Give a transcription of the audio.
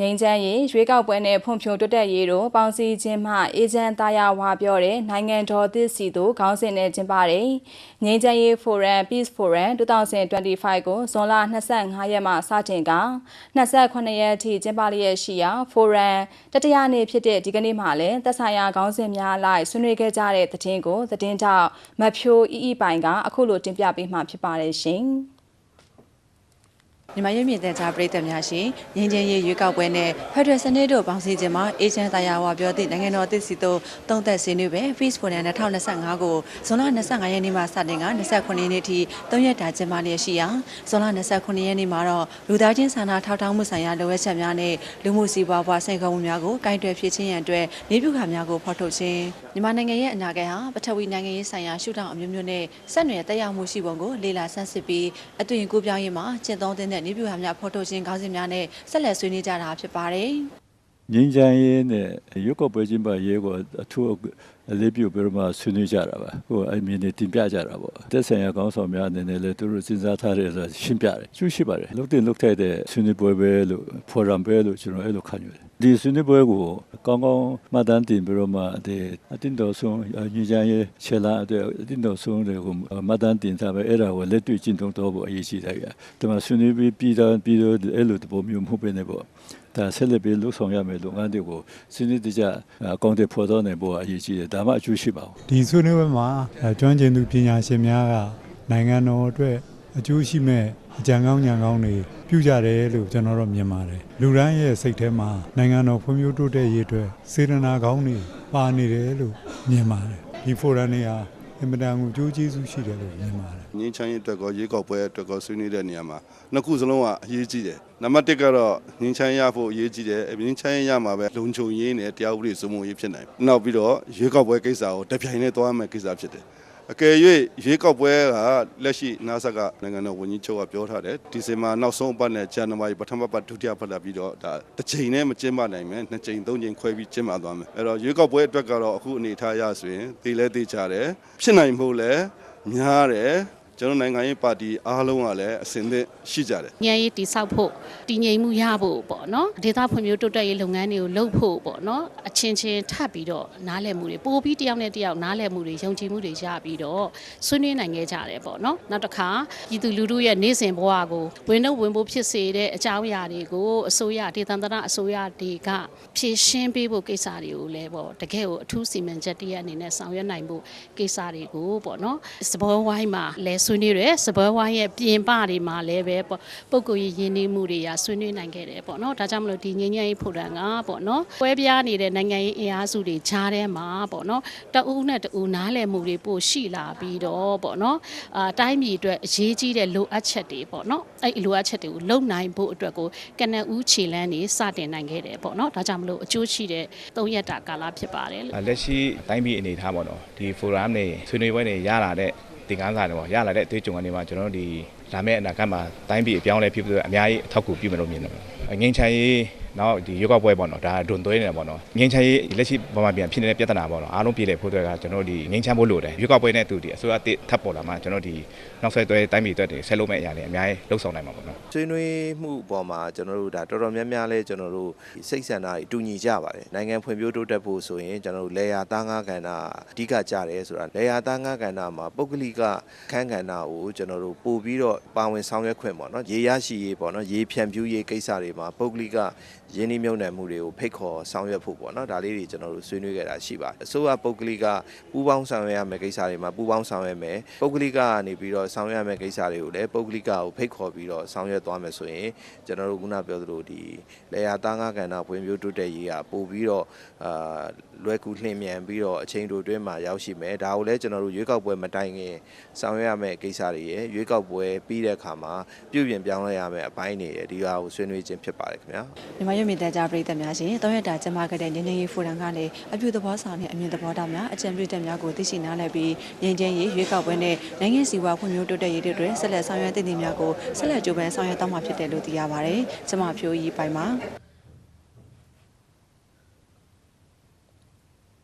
ငိမ့်ချမ်းရေးရွေးကောက်ပွဲနဲ့ဖွံ့ဖြိုးတိုးတက်ရေးတို့ပေါင်းစည်းခြင်းမှအေဂျင့်သားယာဝါပြောတဲ့နိုင်ငံတော်သစ်စီတို့ခေါင်းစဉ်နဲ့ကျင်းပတဲ့ငိမ့်ချမ်းရေး Forum Peace Forum 2025ကိုဇွန်လ25ရက်မှစတင်က28ရက်အထိကျင်းပလျက်ရှိရာ Forum တတိယနေ့ဖြစ်တဲ့ဒီကနေ့မှာလည်းသက်ဆိုင်ရာခေါင်းစဉ်များအလိုက်ဆွေးနွေးခဲ့ကြတဲ့သတင်းကိုသတင်းတောက်မဖြိုးအီအီပိုင်ကအခုလိုတင်ပြပေးမှာဖြစ်ပါတယ်ရှင်။ မြန်မာရုပ်မြင်သံကြားပရိသတ်များရှင်ငင်းချင်းရေးရွေးကောက်ပွဲနဲ့ဖက်ဒရယ်စနစ်တို့ပေါင်းစည်းခြင်းမှာအေဂျင့်တရားဝါပြောသည့်နိုင်ငံတော်အသစ်စီတို့တုံးသက်ဆွေးနွေးပဲ Peace Forum 2025ကိုဇွန်လ25ရက်နေ့မှစတင်က29ရက်နေ့ထိ3ရက်တာကျင်းပလျက်ရှိရာဇွန်လ29ရက်နေ့မှာတော့လူသားချင်းစာနာထောက်ထားမှုဆိုင်ရာလိုအပ်ချက်များနဲ့လူမှုစီးပွားပွားဆိုင်ခေါ်မှုများကိုကင်တွယ်ဖြည့်ချင်းရန်အတွက်မြေပြုခါများကိုဖော်ထုတ်ခြင်းမြန်မာနိုင်ငံရဲ့အနာဂတ်ဟာပထဝီနိုင်ငံရေးဆိုင်ရာရှုထောင့်အမျိုးမျိုးနဲ့ဆက်နွယ်တက်ရောက်မှုရှိပုံကိုလေ့လာဆန်းစစ်ပြီးအသွင်ကူးပြောင်းရေးမှာကျင့်သုံးတဲ့နေပြူဟာများဖော်ထုတ်ခြင်းခေါင်းစဉ်များနဲ့ဆက်လက်ဆွေးနွေးကြတာဖြစ်ပါတယ်။ ငင်းချမ်းရေးနဲ့ရုပ်ကပွဲချင်းပါရေးကိုအထူးအလေးပြုပြီးတော့မှဆွေးနွေးကြတာပါဟိုအမြင်တွေတင်ပြကြတာပေါ့တက်ဆိုင်ရာကောင်းဆောင်များအနေနဲ့လည်းသူတို့စဉ်းစားထားတယ်ဆိုတာရှင်းပြတယ်ကျူးရှိပါတယ်လုတ်တင်လုတ်ထိုက်တဲ့ဆွေးနွေးပွဲပဲလို့ဖော်ရံပဲလို့ကျွန်တော်အဲ့လိုခံယူတယ်ဒီဆွေးနွေးပွဲကိုကောင်းကောင်းမှတ်တမ်းတင်ပြီးတော့မှဒီအတင်းတော်ဆုံးညီချမ်းရေးခြေလာတဲ့အတင်းတော်ဆုံးတွေကိုမှတ်တမ်းတင်ထားပဲအဲ့ဒါကိုလက်တွေ့ကျင့်သုံးတော့ဖို့အရေးကြီးတယ်ကဒီမှာဆွေးနွေးပြီးပြီးတော့ပြီးတော့အဲ့လိုတပုံမျိုးမဟုတ်ပဲねပေါ့ ဒါဆက်လက်ပြီးလှုပ်ဆောင်ရမယ်လုပ်ငန်းတွေကိုစဉ်းစားကြကြအကောင့်တွေဖော်တော့နေဖို့အရေးကြီးတယ်ဒါမှအကျိုးရှိပါဘူးဒီဆွေးနွေးပွဲမှာအဲကျွမ်းကျင်သူပညာရှင်များကနိုင်ငံတော်အတွက်အကျိုးရှိမဲ့အကြံကောင်းဉာဏ်ကောင်းတွေပြုကြတယ်လို့ကျွန်တော်တို့မြင်ပါတယ်လူတိုင်းရဲ့စိတ်ထဲမှာနိုင်ငံတော်ဖွံ့ဖြိုးတိုးတက်ရေးအတွက်စေတနာကောင်းတွေပါနေတယ်လို့မြင်ပါတယ်ဒီဖိုရမ်တွေဟာ အင်မတန်ကိုအကျိုးကျေးဇူးရှိတယ်လို့မြင်ပါတယ်ငင်းချမ်းရေးအတွက်ကောရေးကောက်ပွဲအတွက်ကောဆွေးနွေးတဲ့နေရာမှာနှစ်ခုစလုံးကအရေးကြီးတယ်။နံပါတ်1ကတော့ငင်းချမ်းရဖို့အရေးကြီးတယ်။ငင်းချမ်းရမှာပဲလုံခြုံရေးနဲ့တရားဥပဒေစိုးမိုးရေးဖြစ်နိုင်။နောက်ပြီးတော့ရွေးကောက်ပွဲကိစ္စကိုတပြိုင်တည်းသွားမယ်ကိစ္စဖြစ်တယ်။ အကယ်၍ရွေးကောက်ပွဲကလက်ရှိနာဆက်ကနိုင်ငံတော်ဝန်ကြီးချုပ်ကပြောထားတယ်ဒီဇင်ဘာနောက်ဆုံးအပတ်နဲ့ဇန်နဝါရီပထမပတ်ဒုတိယပတ်လာပြီးတော့ဒါတစ်ချိန်နဲ့မကျင်းပနိုင်မယ်နှစ်ချိန်သုံးချိန်ခွဲပြီးကျင်းပသွားမယ်အဲ့တော့ရွေးကောက်ပွဲအတွက်ကတော့အခုအနေထားရဆိုရင်တည်လဲတည်ကြတယ်ဖြစ်နိုင်ဖို့လဲများတယ် ကျွန်တော်နိုင်ငံရေးပါတီအားလုံးကလည်းအစဉ်သင့်ရှိကြတယ်ညံရေးတိဆောက်ဖို့တည်ငြိမ်မှုရဖို့ပေါ့နော်ဒေသဖွံ့ဖြိုးတိုးတက်ရေးလုပ်ငန်းတွေကိုလုပ်ဖို့ပေါ့နော်အချင်းချင်းထပ်ပြီးတော့နားလည်မှုတွေပိုပြီးတယောက်နဲ့တယောက်နားလည်မှုတွေယုံကြည်မှုတွေရပြီးတော့ဆွေးနွေးနိုင်ခဲ့ကြတယ်ပေါ့နော်နောက်တစ်ခါပြည်သူလူထုရဲ့နေ့စဉ်ဘဝကိုဝင်တော့ဝင်ဖို့ဖြစ်စေတဲ့အကြောင်းအရာတွေကိုအစိုးရဒေသန္တရအစိုးရတွေကဖြည့်ရှင်းပေးဖို့ကိစ္စတွေကိုလည်းပေါ့တကယ်ကိုအထူးစီမံချက်တရက်အနေနဲ့ဆောင်ရွက်နိုင်ဖို့ကိစ္စတွေကိုပေါ့နော်စဘောဝိုင်းမှာလဲဆွေးနွေးတယ်စဘောဝိုင်းရဲ့ပြင်ပတွေမှာလည်းပဲပေါ့ပုံကိုယ်ရည်ရင်းနှီးမှုတွေရာဆွေးနွေးနိုင်ခဲ့တယ်ပေါ့နော်ဒါကြောင့်မလို့ဒီငញ្ញရေးဖိုရမ်ကပေါ့နော်ပွဲပြားနေတဲ့နိုင်ငံရေးအင်အားစုတွေဂျားထဲမှာပေါ့နော်တအူးနဲ့တအူးနားလည်မှုတွေပို့ရှိလာပြီးတော့ပေါ့နော်အာတိုင်းပြည်အတွက်အရေးကြီးတဲ့လိုအပ်ချက်တွေပေါ့နော်အဲ့လိုအပ်ချက်တွေကိုလုံနိုင်ဖို့အတွက်ကိုကနဦးခြေလန်းနေစတင်နိုင်ခဲ့တယ်ပေါ့နော်ဒါကြောင့်မလို့အကျိုးရှိတဲ့၃ရက်တာကာလဖြစ်ပါတယ်လို့လက်ရှိအတိုင်းပြည်အနေထားပေါ့နော်ဒီ forum နေဆွေးနွေးပွဲနေရလာတဲ့ သင်ခန်းစာတွေပေါ့ရလာတဲ့အတွေ့အကြုံတွေမှာကျွန်တော်တို့ဒီလာမယ့်အနာဂတ်မှာတိုင်းပြည်အပြောင်းအလဲဖြစ်ဖို့အများကြီးအထောက်အကူပြုမယ်လို့မြင်တယ်ငင်းချမ်းရေး နောက်ဒီရုပ်ောက်ပွဲပေါ့နော်ဒါဒွန်သွဲနေတယ်ပေါ့နော်ငင်းချမ်းရေးလက်ရှိဗမာပြည်ဖြစ်နေတဲ့ပြဿနာပေါ့နော်အားလုံးပြည်လည်ဖို့အတွက်ကကျွန်တော်တို့ဒီငင်းချမ်းဖို့လိုတယ်ရုပ်ောက်ပွဲနဲ့သူဒီအစိုးရတစ်ထပ်ပေါ်လာမှကျွန်တော်ဒီနောက်ဆက်တွဲတိုင်းပြည်အတွက်တွေဆက်လုပ်မဲ့အရာတွေအများကြီးလှုပ်ဆောင်နိုင်မှာပေါ့နော်ဆွေးနွေးမှုပေါ်မှာကျွန်တော်တို့ဒါတော်တော်များများလဲကျွန်တော်တို့စိတ်ဆန္ဒတွေတူညီကြပါတယ်နိုင်ငံဖွံ့ဖြိုးတိုးတက်ဖို့ဆိုရင်ကျွန်တော်တို့လေယာသားငါးကဏ္ဍအဓိကကြတယ်ဆိုတာလေယာသားငါးကဏ္ဍမှာပုဂ္ဂလိကခန်းကဏ္ဍကိုကျွန်တော်တို့ပို့ပြီးတော့ပါဝင်ဆောင်ရွက်ခွင့်ပေါ့နော်ရေရရှိရေးပေါ့နော်ရေဖြန့်ဖြူးရေးကိစ္စတွေမှာပုဂ္ဂလိကရင်းနှီးမြှုပ်နှံမှုတွေကိုဖိတ်ခေါ်ဆောင်ရွက်ဖို့ပေါ့နော်ဒါလေးတွေကျွန်တော်တို့ဆွေးနွေးခဲ့တာရှိပါတယ်အစိုးရပုဂ္ဂလိကပူးပေါင်းဆောင်ရွက်ရမယ့်ကိစ္စတွေမှာပူးပေါင်းဆောင်ရွက်မယ်ပုဂ္ဂလိကကနေပြီးတော့ဆောင်ရွက်ရမယ့်ကိစ္စတွေကိုလည်းပုဂ္ဂလိကကိုဖိတ်ခေါ်ပြီးတော့ဆောင်ရွက်သွားမယ်ဆိုရင်ကျွန်တော်တို့ခုနပြောသလိုဒီလေယာသားငါးကဏ္ဍဖွံ့ဖြိုးတိုးတက်ရေးကပို့ပြီးတော့အာလွယ်ကူလှင်မြန်ပြီးတော့အချိန်တိုအတွင်းမှာရောက်ရှိမယ်ဒါကိုလည်းကျွန်တော်တို့ရွေးကောက်ပွဲမတိုင်ခင်ဆောင်ရွက်ရမယ့်ကိစ္စတွေရယ်ရွေးကောက်ပွဲပြီးတဲ့အခါမှာပြုပြင်ပြောင်းလဲရမယ့်အပိုင်းတွေရယ်ဒီဟာကိုဆွေးနွေးခြင်းဖြစ်ပါတယ်ခင်ဗျာမြန်မာရုပ်မြင်သံကြားပရိသတ်များရှင်၃ရက်တာကျင်းပခဲ့တဲ့ငင်းချင်းရေးဖိုရမ်ကလည်းအပြုသဘောဆောင်တဲ့အမြင်သဘောထားများအကြံပြုချက်များကိုသိရှိနားလည်ပြီးငင်းချင်းရေးရွေးကောက်ပွဲနဲ့နိုင်ငံစီဝါဖွံ့ဖြိုးတိုးတက်ရေးတွေအတွက်ဆက်လက်ဆောင်ရွက်သင့်သည့်များကိုဆက်လက်ကြိုးပမ်းဆောင်ရွက်သွားမှာဖြစ်တယ်လို့သိရပါတယ်။ကျမဖြိုးကြီးပိုင်ပါ